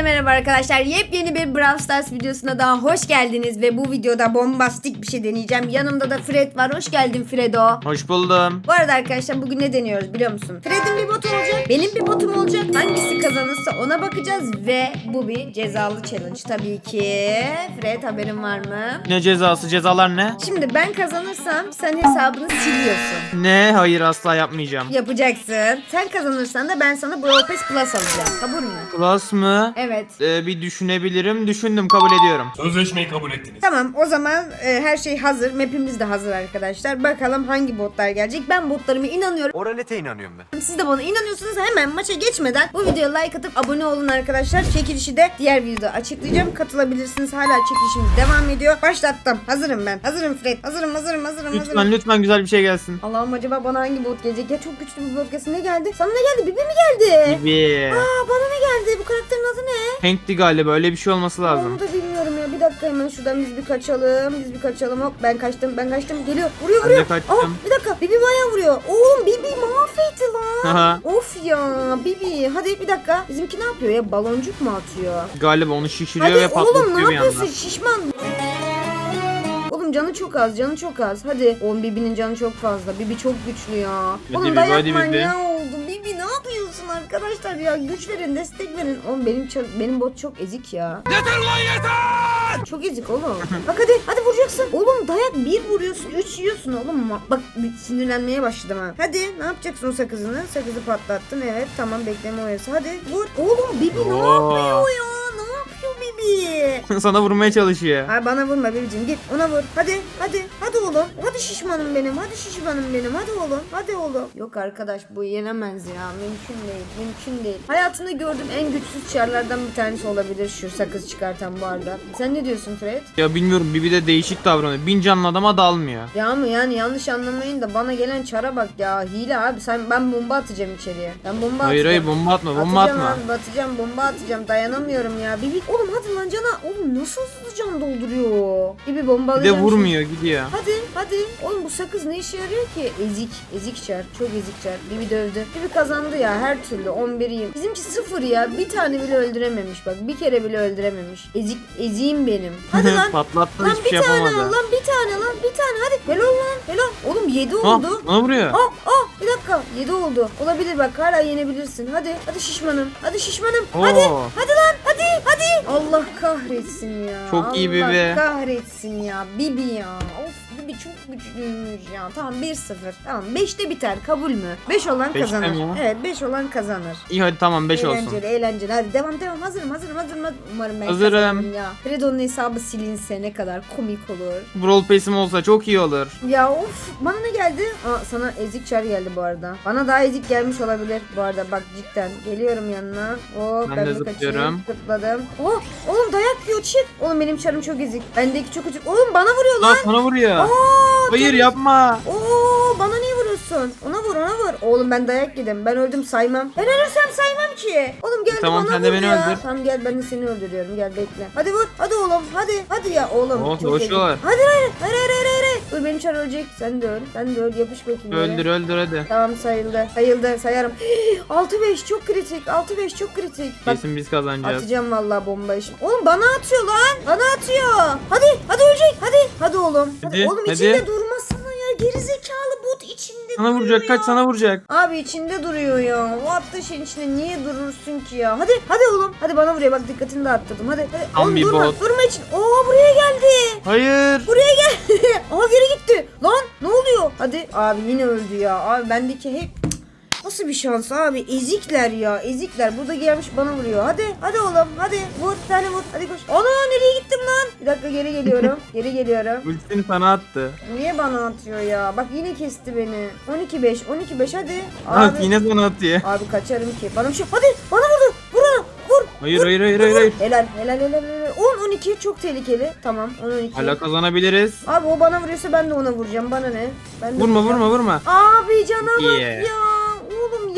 Hepinize merhaba arkadaşlar. Yepyeni bir Brawl Stars videosuna daha hoş geldiniz ve bu videoda bombastik bir şey deneyeceğim. Yanımda da Fred var. Hoş geldin Fredo. Hoş buldum. Bu arada arkadaşlar bugün ne deniyoruz biliyor musun? Fred'in bir botu olacak, benim bir botum olacak. Hangisi kazanırsa ona bakacağız ve bu bir cezalı challenge tabii ki. Fred haberin var mı? Ne cezası? Cezalar ne? Şimdi ben kazanırsam sen hesabını siliyorsun. Ne? Hayır asla yapmayacağım. Yapacaksın. Sen kazanırsan da ben sana Brawl Pass Plus alacağım. Kabul mü? Plus mı? Evet. Ee, bir düşünebilirim. Düşündüm kabul ediyorum. Sözleşmeyi kabul ettiniz. Tamam o zaman e, her şey hazır. Map'imiz de hazır arkadaşlar. Bakalım hangi botlar gelecek. Ben botlarıma inanıyorum. Oralete inanıyorum ben. Siz de bana inanıyorsunuz. Hemen maça geçmeden bu videoya like atıp abone olun arkadaşlar. Çekilişi de diğer videoda açıklayacağım. Katılabilirsiniz. Hala çekilişimiz devam ediyor. Başlattım. Hazırım ben. Hazırım Fred. Hazırım hazırım hazırım hazırım. Lütfen lütfen güzel bir şey gelsin. Allah'ım acaba bana hangi bot gelecek? Ya çok güçlü bir bot gelsin. Ne geldi? Sana ne geldi? Bibi mi geldi? Gibi. Aa bana ne geldi? Bu karakterin adı ne? Hank'ti galiba öyle bir şey olması lazım. Onu da bilmiyorum ya. Bir dakika hemen şuradan biz bir kaçalım. Biz bir kaçalım. Hop ben kaçtım. Ben kaçtım. Geliyor. Vuruyor Ben de vuruyor. kaçtım. Aa, bir dakika. Bibi bayağı vuruyor. Oğlum Bibi mahvetti lan. Aha. of ya Bibi. Hadi bir dakika. Bizimki ne yapıyor ya? Baloncuk mu atıyor? Galiba onu şişiriyor Hadi ve oğlum patlatıyor ne bir yapıyorsun anda. şişman? Oğlum canı çok az, canı çok az. Hadi. Oğlum Bibi'nin canı çok fazla. Bibi çok güçlü ya. Hadi Oğlum Bibi, dayak hadi Bibi. manyağı arkadaşlar ya? Güç verin, destek verin. Oğlum benim benim bot çok ezik ya. Yeter lan yeter! Çok ezik oğlum. Bak hadi hadi vuracaksın. Oğlum dayak bir vuruyorsun üç yiyorsun oğlum. Bak sinirlenmeye başladım ha. Hadi ne yapacaksın o sakızını? Sakızı patlattın evet tamam bekleme oyası. Hadi vur. Oğlum Bibi ne yapıyor ya? Sana vurmaya çalışıyor. Hayır bana vurma Bibicim git ona vur. Hadi hadi hadi oğlum. Hadi şişmanım benim. Hadi şişmanım benim. Hadi oğlum. Hadi oğlum. Yok arkadaş bu yenemez ya. Mümkün değil. Mümkün değil. Hayatımda gördüğüm en güçsüz çarlardan bir tanesi olabilir şu sakız çıkartan bu arada. Sen ne diyorsun Fred? Ya bilmiyorum Bibi de değişik davranıyor. Bin canlı adama dalmıyor. Ya mı yani yanlış anlamayın da bana gelen çara bak ya hile abi sen ben bomba atacağım içeriye. Ben bomba Hayır hayır atacağım. bomba atma bomba atacağım atma. abi batacağım bomba atacağım dayanamıyorum ya. Bibi oğlum hadi lan cana oğlum nasıl hızlı can dolduruyor. Bibi Bir bombalayacağım. de şimdi. vurmuyor gidiyor. Hadi hadi. Oğlum bu sakız ne işe yarıyor ki? Ezik. Ezik çar. Çok ezik çar. Bibi dövdü. Bibi kazandı ya her türlü. 11 yıl. Bizimki sıfır ya. Bir tane bile öldürememiş bak. Bir kere bile öldürememiş. Ezik. Eziğim benim. Hadi lan. Patlattın lan hiçbir bir şey tane yapamadı. al lan bir tane lan bir tane hadi. Helal lan helal. Oğlum 7 Ha, oldu. bana vuruyor. Aa, aa bir dakika 7 oldu. Olabilir bak hala yenebilirsin. Hadi hadi şişmanım. Hadi şişmanım. Hadi Oo. hadi lan hadi hadi. Allah kahretsin ya. Çok iyi Allah Bibi. kahretsin ya. Bibi ya. Of Bibi çok güçlüymüş ya. Tamam 1-0. Tamam 5'te biter kabul mü? 5 olan Beşte kazanır. mi? Evet 5 olan kazanır. İyi hadi tamam 5 olsun. Eğlenceli eğlenceli. Hadi devam devam. Hazırım hazırım hazırım. Umarım ben Hazırım. kazanırım ya. Fredo'nun hesabı silinse ne kadar komik olur. Brawl Pass'im olsa çok iyi olur. Ya of bana ne geldi? Aa, sana ezik çar geldi bu arada. Bana daha ezik gelmiş olabilir bu arada bak cidden. Geliyorum yanına. Oh, Ben ben, de bir kaçayım. zıplıyorum. Zıpladım. Oh, oğlum dayak yiyor çık. Oğlum benim çarım çok ezik. Bendeki çok ucuk. Oğlum bana vuruyor Lan lan. sana vuruyor. Aa, Hayır tabii. yapma. Oo bana niye vuruyorsun? Ona vur ona vur. Oğlum ben dayak yedim. Ben öldüm saymam. Ben ölürsem saymam ki. Oğlum gel Tamam, bana sen de vur beni ya. öldür. Tamam gel ben de seni öldürüyorum. Gel bekle. Hadi vur. Hadi oğlum. Hadi. Hadi ya oğlum. Oh, çok boşuyorlar. ezik. Hadi hayır. Hayır hayır hayır hayır. Dur benim çar ölecek. Sen de öl. Sen de öl. Yapış bakayım. yere. Öldür öldür hadi. Tamam sayıldı. Sayıldı. Sayarım. 6-5 çok kritik. 6-5 çok kritik. Bak Kesin biz kazanacağız. Atacağım vallahi bombayı şimdi. Oğlum bana atıyor lan. Bana atıyor. Hadi hadi ölecek. Hadi. Hadi oğlum. Hadi. Hadi, Oğlum hadi. içinde durmasana ya. Gerizekalı Sana vuracak kaç sana vuracak. Abi içinde duruyor ya. O attığı şeyin içinde niye durursun ki ya? Hadi hadi oğlum. Hadi bana vuruyor. Bak dikkatini dağıttırdım. Hadi. hadi. Tam oğlum bir durma. bot. Durma için. Oo buraya geldi. Hayır. Buraya gel. Aha geri gitti. Lan ne oluyor? Hadi. Abi yine öldü ya. Abi bendeki hep Nasıl bir şans abi? Ezikler ya. Ezikler. Burada gelmiş bana vuruyor. Hadi. Hadi oğlum. Hadi. Vur. Tane vur. Hadi koş. Ana nereye gittim lan? Bir dakika geri geliyorum. geri geliyorum. Ultisini sana attı. Niye bana atıyor ya? Bak yine kesti beni. 12-5. 12-5 hadi. Bak Abi. yine sana atıyor. Abi kaçarım ki. Bana bir şey. Hadi. Bana vurdu. Vur ona. Vur. Hayır hayır hayır hayır. hayır. Helal. Helal helal helal. 10 12 çok tehlikeli. Tamam. 10 12. Hala kazanabiliriz. Abi o bana vuruyorsa ben de ona vuracağım. Bana ne? Ben de Vurma vuracağım. vurma vurma. Abi cana bak İyi. ya.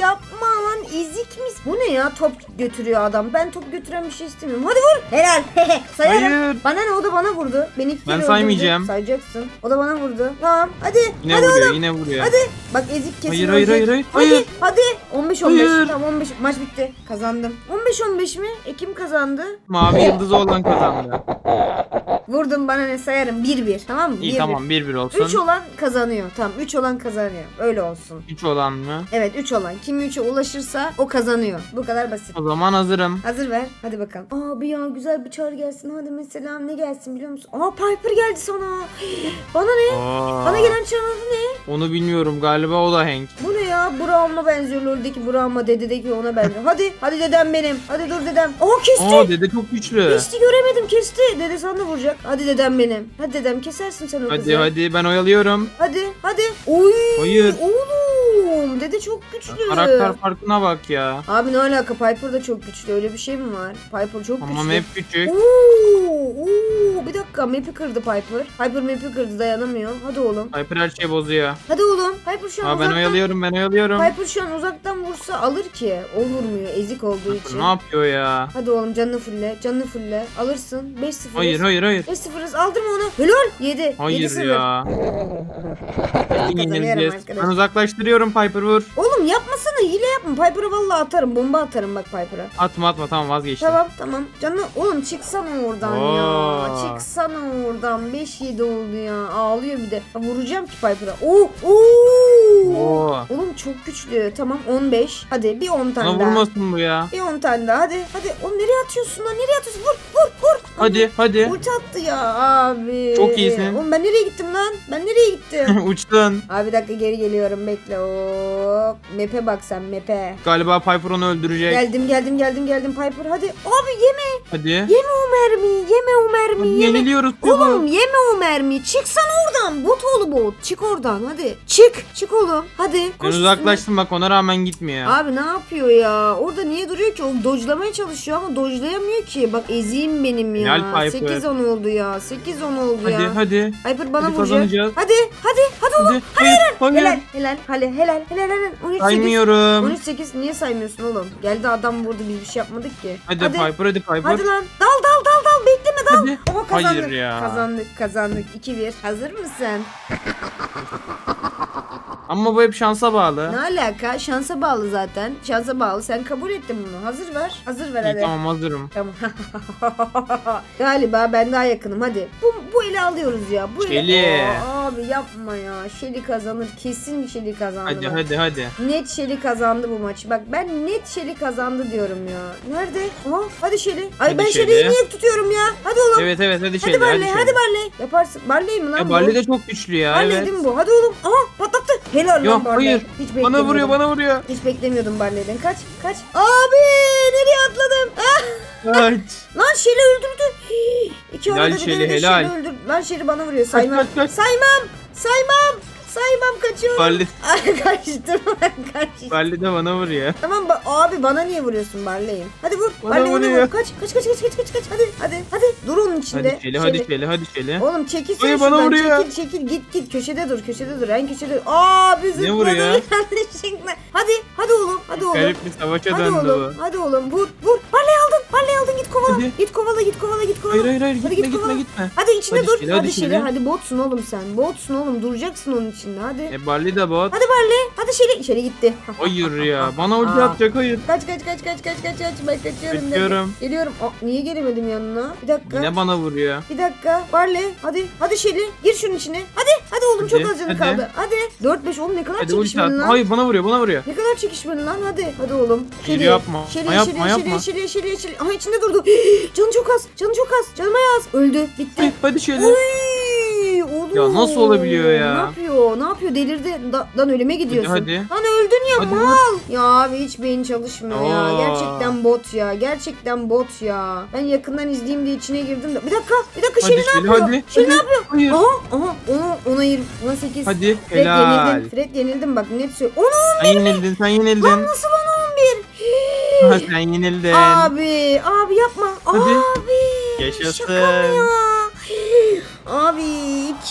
Yapma lan ezik mis. Bu ne ya top götürüyor adam. Ben top götüren bir şey istemiyorum. Hadi vur. Helal. Sayarım. Hayır. Bana ne o da bana vurdu. Beni Ben kere saymayacağım. öldürdü. Sayacaksın. O da bana vurdu. Tamam hadi. Yine hadi vuruyor oğlum. yine vuruyor. Hadi. Bak ezik kesin Hayır, hayır, ölecek. hayır, hayır, Hadi hayır. hadi. 15 15. Hayır. Tamam 15. Maç bitti. Kazandım. 15 15 mi? E kim kazandı? Mavi yıldızı olan kazandı. Vurdum bana ne sayarım 1-1. Tamam mı? İyi 1-1. tamam 1-1 3 olsun. olan kazanıyor. Tamam 3 olan kazanıyor. Öyle olsun. 3 olan mı? Evet 3 olan. Kim 3'e ulaşırsa o kazanıyor. Bu kadar basit. O zaman hazırım. Hazır ver. Hadi bakalım. Aa bir ya güzel bir çağrı gelsin. Hadi mesela ne gelsin biliyor musun? Aa Piper geldi sana. Bana ne? Aa, Bana gelen çağrı ne? Onu bilmiyorum galiba o da Hank. Bu ne ya? Braum'a benziyor. LoL'deki Braum'a dededeki ona benziyor. Hadi. Hadi dedem benim. Hadi dur dedem. Aa kesti. Aa dede çok güçlü. Kesti göremedim kesti. Dede sana vuracak. Hadi dedem benim. Hadi dedem kesersin sen o kızı. Hadi hadi ben oyalıyorum. Hadi hadi. Oy. Hayır. Oğlum dede çok güçlü. Karakter farkına bak ya. Abi ne alaka Piper da çok güçlü. Öyle bir şey mi var? Piper çok güçlü. hep küçük. Oo, oo, bir dakika map'i kırdı Piper. Piper map'i kırdı dayanamıyor. Hadi oğlum. Piper her şeyi bozuyor. Hadi oğlum. Piper şu an Aa ben uzaktan. oyalıyorum ben oyalıyorum. Piper şu an uzaktan vursa alır ki. O vurmuyor ezik olduğu için. Ne yapıyor ya? Hadi oğlum canını fulle. Canını fulle. Alırsın. 5-0. Hayır hayır hayır. 5-0'ız. Aldırma onu. Helal. 7. Hayır ya. Yine Kazanıyorum yenileceğiz. arkadaşlar. Ben uzaklaştırıyorum Piper vur. Oğlum yapmasana. Hile yapma. Piper'a vallahi atarım. Bomba atarım bak Piper'a. Atma atma tamam vazgeçtim. Tamam tamam. Canlı oğlum çıksana oradan ya. Oo. Çıksana oradan. 5-7 oldu ya. Ağlıyor bir de. Vuracağım ki Piper'a. Oo, oo. Oo. Oğlum çok güçlü. Tamam 15. Hadi bir 10 tane Bana daha. vurmasın bu ya. Bir 10 tane daha. Hadi. Hadi. Oğlum nereye atıyorsun lan? Nereye atıyorsun? Vur vur. Hadi hadi. Ulti attı ya abi. Çok iyisin. Oğlum ben nereye gittim lan? Ben nereye gittim? Uçtun. abi bir dakika geri geliyorum. Bekle. Hop. Map'e bak sen map'e. Galiba Piper onu öldürecek. Geldim geldim geldim geldim Piper. Hadi. Abi yeme. Hadi. Yeme o mermiyi, yeme o mermiyi, yeme. yeniliyoruz Oğlum yeme o mermiyi. Çıksana oradan. Bot oğlu bot. Çık oradan hadi. Çık. Çık oğlum. Hadi. Ben koş uzaklaştım bak ona rağmen gitmiyor. Abi ne yapıyor ya? Orada niye duruyor ki? O dojlamaya çalışıyor ama dojlayamıyor ki. Bak eziyim benim ya. Helal Piper. 8-10 oldu ya. 8-10 oldu Hadi ya. hadi. Piper bana Hadi vuracak. Hadi hadi hadi oğlum. Hadi. Hayır. Hayır. Helal helal helal helal helal helal. 13 8. Saymıyorum. 13 8 niye saymıyorsun oğlum? Geldi adam vurdu biz bir şey yapmadık ki. Hadi, Piper hadi Piper. Hadi lan dal dal dal dal bekleme dal. Hadi. Oha kazandık. Hayır ya. Kazandık kazandık 2-1. Hazır mısın? Ama bu hep şansa bağlı. Ne alaka? Şansa bağlı zaten. Şansa bağlı. Sen kabul ettin bunu. Hazır ver. Hazır ver İyi, hadi. tamam hazırım. Tamam. Galiba ben daha yakınım. Hadi. Bu, bu eli alıyoruz ya. Bu eli. Şeli. Aa, abi yapma ya. Şeli kazanır. Kesin Şeli kazandı. Hadi bak. hadi hadi. Net Şeli kazandı bu maçı. Bak ben net Şeli kazandı diyorum ya. Nerede? Aa, hadi Şeli. Ay Hadi ben Şeli. Şeli'yi niye tutuyorum ya? Hadi oğlum. Evet evet hadi Hadi şöyle Barley, hadi hadi, şöyle. Barley. Yaparsın. Barley mi lan Ya bu? Barley de çok güçlü ya Barley evet. değil mi bu? Hadi oğlum. Aha patlattı. Helal Yok lan Barley. hayır. Hiç Bana beklemiyordum. vuruyor bana vuruyor. Hiç beklemiyordum Barley'den. Kaç kaç. Abi nereye atladım? Ah! Kaç. Lan Şeli öldürdü. Hii, İki Helal arada bir Şeli, helal. Şeli öldürdü. Lan Şeli bana vuruyor. Saymam. kaç, kaç. Saymam. Saymam. Saymam kaçıyorum. Barley, Ay kaçtım. kaçtım. Barley de bana vuruyor. Tamam ba- abi bana niye vuruyorsun Barley'im? Hadi vur. Bana Barley vuruyor. vur. Kaç kaç kaç kaç kaç kaç kaç. Hadi hadi hadi. Dur onun içinde. Hadi Şeli hadi Şeli hadi Şeli. Oğlum çekil sen Hayır, bana şuradan. vuruyor. Çekil çekil git git köşede dur köşede dur en köşede dur. Aa bizi Ne vuruyor? yanlışlıkla. Hadi hadi oğlum hadi oğlum. Garip bir savaşa Hadi döndü oğlum bu. hadi oğlum vur vur. Kovala. Hadi. Git kovala git kovala git kovala. Hayır hayır hayır Hadi gitme kovala. gitme gitme. Hadi içinde Hadi dur. Şeli, hadi hadi Şeli Şeli. hadi botsun oğlum sen. Botsun oğlum duracaksın onun içinde hadi. E Barley de bot. Hadi Barley Şeli. Şeli gitti. Hayır ya bana ulti Aa. atacak hayır. Kaç kaç kaç kaç kaç kaç kaç ben kaçıyorum. Kaçıyorum. Geliyorum. Aa, niye gelemedim yanına? Bir dakika. Yine bana vuruyor. Bir dakika. Barley hadi. Hadi Şeli. Gir şunun içine. Hadi. Hadi oğlum çok Hadi, az canı hadi. kaldı. Hadi. 4-5 oğlum ne kadar Hadi ulti at. çekişmeli lan. Hayır bana vuruyor bana vuruyor. Ne kadar çekişmeli lan hadi. Hadi oğlum. Şeli yapma. Şeli, yapma, Şeli, yapma. Şeli, Şeli, Şeli, Şeli. Aha içinde durdu. canı çok az. Canı çok az. Canıma yaz. Öldü. Bitti. Hadi Şeli. Uy, oğlum. Ya nasıl olabiliyor ya? Ne yapıyor? Ne yapıyor? Delirdi. Da, lan ölüme gidiyorsun. hadi. Lan öldün ya Hadi mal. Ya abi hiç beyin çalışmıyor ya. Oo. Gerçekten bot ya. Gerçekten bot ya. Ben yakından izleyeyim diye içine girdim de. Bir dakika. Bir dakika. Hadi Şeli ne Şeli yapıyor? hadi. Şeli hadi. ne yapıyor? Hayır. Aha aha ona ona 20 ona 8. Hadi Fred helal. yenildim. Fred yenildim bak net söyle. Onu Sen yenildin sen yenildin. nasıl ona 11? Ha, sen yenildin. Abi, abi yapma. Hadi. Abi. Yaşasın. Şaka mı ya?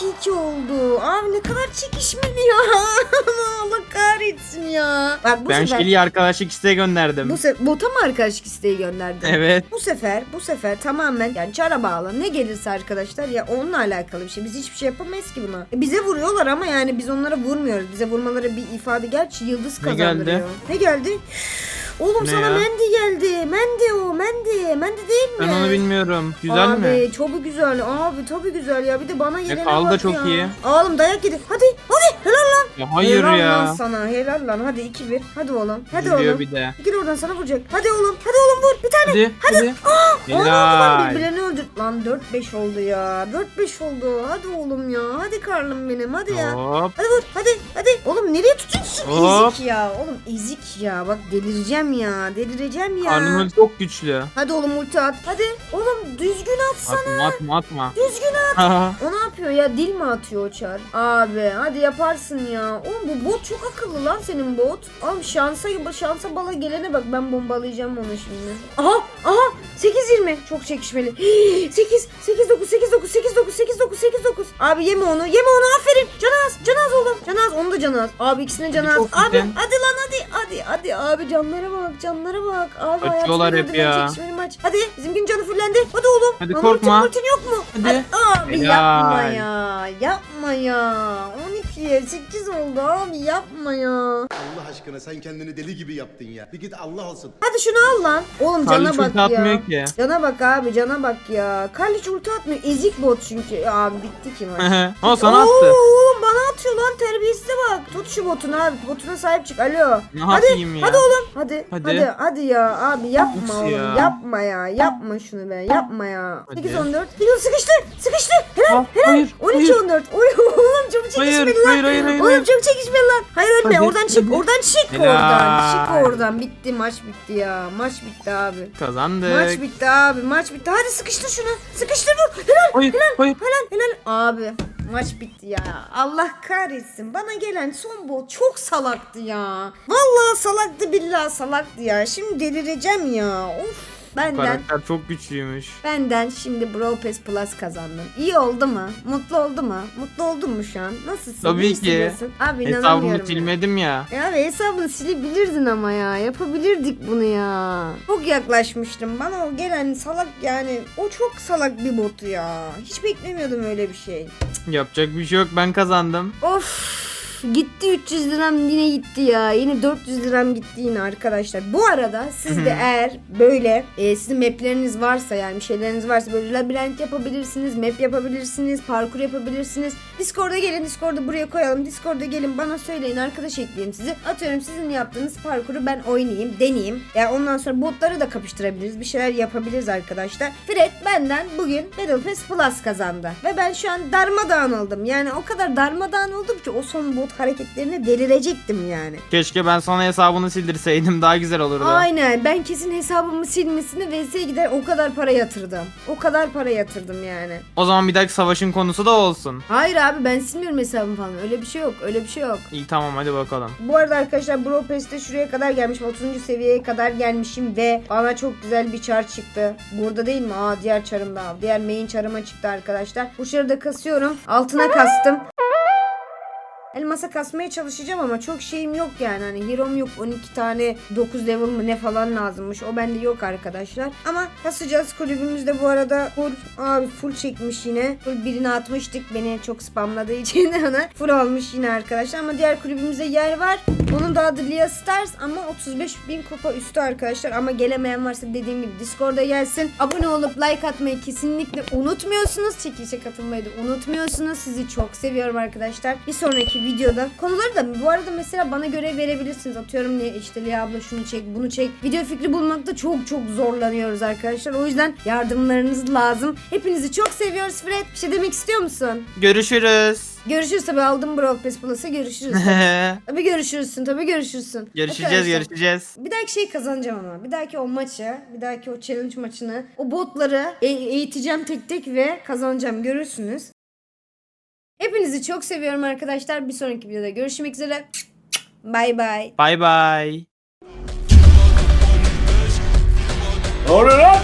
Abi 2-2 oldu. Abi ne kadar çekişmeli ya. Allah kahretsin ya. Bak bu Ben sefer Şeli'yi arkadaşlık isteğe gönderdim. bu se- bota mı arkadaşlık isteği gönderdin? Evet. Bu sefer bu sefer tamamen yani çara bağlı ne gelirse arkadaşlar ya onunla alakalı bir şey. Biz hiçbir şey yapamayız ki buna. E, bize vuruyorlar ama yani biz onlara vurmuyoruz. Bize vurmaları bir ifade gerçi yıldız Ne kazandırıyor. geldi? Ne geldi? Oğlum Ne sana ya? Mendi geldi. Mendi o Mendi. Mendi değil mi? Ben onu bilmiyorum. Güzel abi, mi? çok güzel. Abi tabii güzel ya. Bir de bana gelene Kal da bak çok ya. iyi. Oğlum dayak yedi. Hadi hadi helal lan. Ya hayır helal ya. lan sana helal lan. Hadi 2-1. Hadi oğlum. Hadi Üzülüyor oğlum. bir de. Gir oradan sana vuracak. Hadi oğlum. Hadi oğlum vur. Bir tane. Hadi hadi. Oğlum lan Helal. birbirlerini öldür. Lan 4-5 oldu ya. 4-5 oldu. Hadi oğlum ya. Hadi karnım benim. Hadi ya. Hop. Hadi vur. Hadi. Hadi. Oğlum nereye tutuyorsun? Hop. Ezik ya. Oğlum ezik ya. Bak delireceğim ya. Delireceğim ya. Karnımız çok güçlü. Hadi oğlum ulti at. Hadi. Oğlum düzgün atsana. Atma atma atma. Düzgün at. Haha. O ne yapıyor ya? Dil mi atıyor o çar? Abi hadi yaparsın ya. Oğlum bu bot çok akıllı lan senin bot. Oğlum şansa şansa bala gelene bak ben bombalayacağım onu şimdi. Aha aha 8-20 çok çekişmeli. 8 8 9 8 9 8 9 8 9 8 9. Abi yeme onu yeme onu aferin. Canaz Canaz oğlum. Canaz onu da Canaz. Abi ikisine Canaz. Abi hadi lan hadi hadi hadi abi canlara bak canlara bak. Abi Kaçıyorlar hep ya. çekişmeli maç. Hadi bizimkinin canı fullendi. Hadi oğlum. Hadi korkma. Ultin, yok mu? Hadi. Abi Helal. yapma ya. Yapma ya. 12'ye 8 oldu abi yapma ya. Allah aşkına sen kendini deli gibi yaptın ya. Bir git Allah olsun. Hadi şunu al lan. Oğlum Karlı cana bak ya. atmıyor ki. Cana bak abi cana bak ya. Karliç ulti atmıyor. Ezik bot çünkü. Abi bitti ki maç. o sana Oo, attı. oğlum bana atıyor lan terbiyesize bak. Tut şu botunu abi. Botuna sahip çık. Alo. Ne hadi, yapayım ya? Hadi oğlum. Hadi. Hadi. Hadi. Hadi, ya abi yapma Of oğlum. ya. Yapma ya. Yapma şunu be. Yapma ya. Hadi. 8 14. Hilal sıkıştı. Sıkıştı. Helal. Ah, hayır. 12 hayır. 14. Oy oğlum çok çekişmeli Hayır, lan. Hayır, hayır, hayır, Oğlum hayır. çok çekişmeli lan. Hayır ölme. Hadi, oradan çık. hadi. Oradan çık Helal. oradan. Çık oradan. Bitti maç bitti ya. Maç bitti abi. Kazandık. Maç bitti abi. Maç bitti. Hadi sıkıştır şunu. Sıkıştır vur. Helal. Hayır hayır. Helal helal. Abi maç bitti ya. Allah kahretsin. Bana gelen son bol çok salaktı ya. Vallahi salaktı billahi salaktı ya. Şimdi delireceğim ya. Of. Benden Karakter çok güçlüymüş. benden şimdi Brawl Pass Plus kazandım. İyi oldu mu? Mutlu oldu mu? Mutlu oldun mu şu an? Nasılsın? Tabii ki. hissediyorsun? Abi Hesabımı inanamıyorum ya. silmedim ya. Ya abi hesabını silebilirdin ama ya. Yapabilirdik bunu ya. Çok yaklaşmıştım. Bana o gelen salak yani o çok salak bir botu ya. Hiç beklemiyordum öyle bir şey. Yapacak bir şey yok ben kazandım. Of gitti 300 liram yine gitti ya. Yine 400 liram gitti yine arkadaşlar. Bu arada siz de eğer böyle e, sizin mapleriniz varsa yani bir şeyleriniz varsa böyle labirent yapabilirsiniz, map yapabilirsiniz, parkur yapabilirsiniz. Discord'a gelin, Discord'u buraya koyalım. Discord'a gelin bana söyleyin arkadaş ekleyeyim sizi. Atıyorum sizin yaptığınız parkuru ben oynayayım, deneyeyim. Yani ondan sonra botları da kapıştırabiliriz. Bir şeyler yapabiliriz arkadaşlar. Fred benden bugün Battle Pass Plus kazandı. Ve ben şu an darmadağın oldum. Yani o kadar darmadağın oldum ki o son bot hareketlerine delirecektim yani. Keşke ben sana hesabını sildirseydim daha güzel olurdu. Aynen ben kesin hesabımı silmesine VS'ye gider o kadar para yatırdım. O kadar para yatırdım yani. O zaman bir dahaki savaşın konusu da olsun. Hayır abi ben silmiyorum hesabımı falan. Öyle bir şey yok. Öyle bir şey yok. İyi tamam hadi bakalım. Bu arada arkadaşlar Brawl Pass'te şuraya kadar gelmişim. 30. seviyeye kadar gelmişim ve bana çok güzel bir çar çıktı. Burada değil mi? Aa diğer çarımda. Diğer main çarıma çıktı arkadaşlar. Bu çarı da kasıyorum. Altına kastım. Elmasa kasmaya çalışacağım ama çok şeyim yok yani. Hani hero'm yok. 12 tane 9 level mı ne falan lazımmış. O bende yok arkadaşlar. Ama kasacağız. Kulübümüzde bu arada full abi full çekmiş yine. Full birini atmıştık. Beni çok spamladığı için ona. Full almış yine arkadaşlar. Ama diğer kulübümüzde yer var. Onun da adı Lia Stars ama 35 bin kupa üstü arkadaşlar. Ama gelemeyen varsa dediğim gibi Discord'a gelsin. Abone olup like atmayı kesinlikle unutmuyorsunuz. Çekilişe katılmayı da unutmuyorsunuz. Sizi çok seviyorum arkadaşlar. Bir sonraki videoda konuları da bu arada mesela bana görev verebilirsiniz. Atıyorum ne işte Lia abla şunu çek bunu çek. Video fikri bulmakta çok çok zorlanıyoruz arkadaşlar. O yüzden yardımlarınız lazım. Hepinizi çok seviyoruz Fred. Bir şey demek istiyor musun? Görüşürüz. Görüşürüz tabii aldım Brawl Pass Plus'ı görüşürüz. tabii görüşürsün tabii görüşürsün. görüşeceğiz Arkadaşlar, görüşeceğiz. Bir dahaki şey kazanacağım ama. Bir dahaki o maçı, bir dahaki o challenge maçını, o botları e- eğiteceğim tek tek ve kazanacağım. Görürsünüz. Hepinizi çok seviyorum arkadaşlar. Bir sonraki videoda görüşmek üzere. Bay bay. Bay bay. Ne oluyor lan?